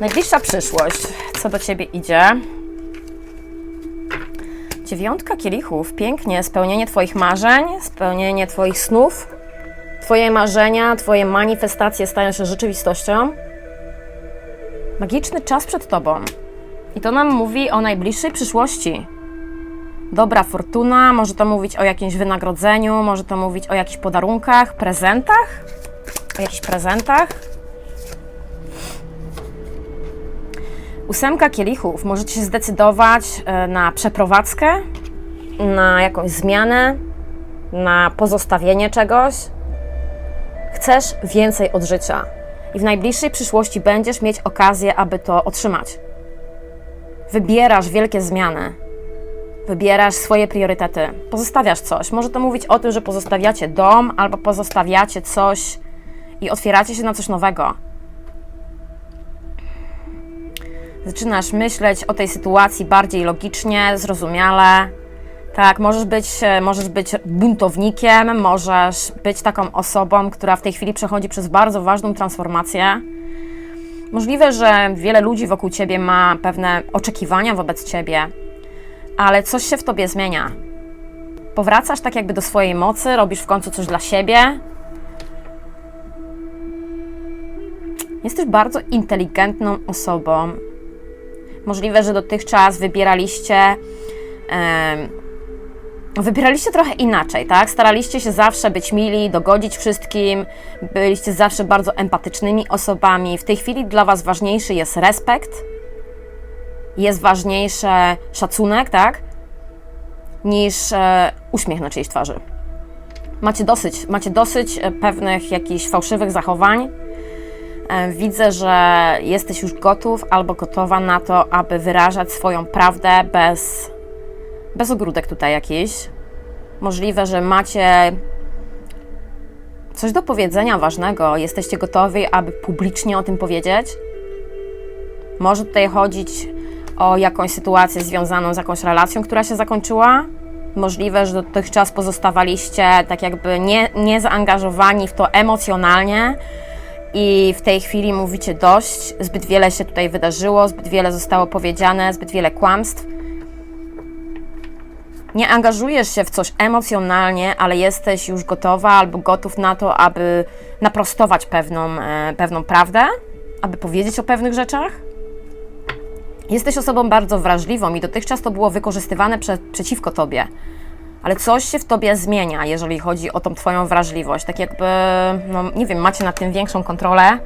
Najbliższa przyszłość. Co do ciebie idzie? Dziewiątka kielichów. Pięknie. Spełnienie twoich marzeń, spełnienie twoich snów. Twoje marzenia, twoje manifestacje stają się rzeczywistością. Magiczny czas przed tobą. I to nam mówi o najbliższej przyszłości. Dobra fortuna, może to mówić o jakimś wynagrodzeniu, może to mówić o jakichś podarunkach, prezentach? O jakichś prezentach? Ósemka kielichów. Możecie się zdecydować e, na przeprowadzkę, na jakąś zmianę, na pozostawienie czegoś. Chcesz więcej od życia i w najbliższej przyszłości będziesz mieć okazję, aby to otrzymać. Wybierasz wielkie zmiany, wybierasz swoje priorytety, pozostawiasz coś. Może to mówić o tym, że pozostawiacie dom albo pozostawiacie coś i otwieracie się na coś nowego. Zaczynasz myśleć o tej sytuacji bardziej logicznie, zrozumiale. Tak, możesz być, e, możesz być buntownikiem, możesz być taką osobą, która w tej chwili przechodzi przez bardzo ważną transformację. Możliwe, że wiele ludzi wokół ciebie ma pewne oczekiwania wobec ciebie, ale coś się w tobie zmienia. Powracasz tak jakby do swojej mocy, robisz w końcu coś dla siebie. Jesteś bardzo inteligentną osobą. Możliwe, że dotychczas wybieraliście. Wybieraliście trochę inaczej, tak? Staraliście się zawsze być mili, dogodzić wszystkim, byliście zawsze bardzo empatycznymi osobami. W tej chwili dla Was ważniejszy jest respekt, jest ważniejszy szacunek, tak? Niż e, uśmiech na czyjejś twarzy. Macie dosyć, macie dosyć e, pewnych jakichś fałszywych zachowań. E, Widzę, że jesteś już gotów albo gotowa na to, aby wyrażać swoją prawdę bez bez ogródek tutaj jakiś. Możliwe, że macie coś do powiedzenia ważnego, jesteście gotowi, aby publicznie o tym powiedzieć. Może tutaj chodzić o jakąś sytuację związaną z jakąś relacją, która się zakończyła. Możliwe, że dotychczas pozostawaliście tak jakby nie, nie zaangażowani w to emocjonalnie i w tej chwili mówicie dość, zbyt wiele się tutaj wydarzyło, zbyt wiele zostało powiedziane, zbyt wiele kłamstw nie angażujesz się w coś emocjonalnie, ale jesteś już gotowa albo gotów na to, aby naprostować pewną, e, pewną prawdę, aby powiedzieć o pewnych rzeczach. Jesteś osobą bardzo wrażliwą i dotychczas to było wykorzystywane prze, przeciwko tobie. Ale coś się w tobie zmienia, jeżeli chodzi o tą twoją wrażliwość. Tak jakby, no nie wiem, macie nad tym większą kontrolę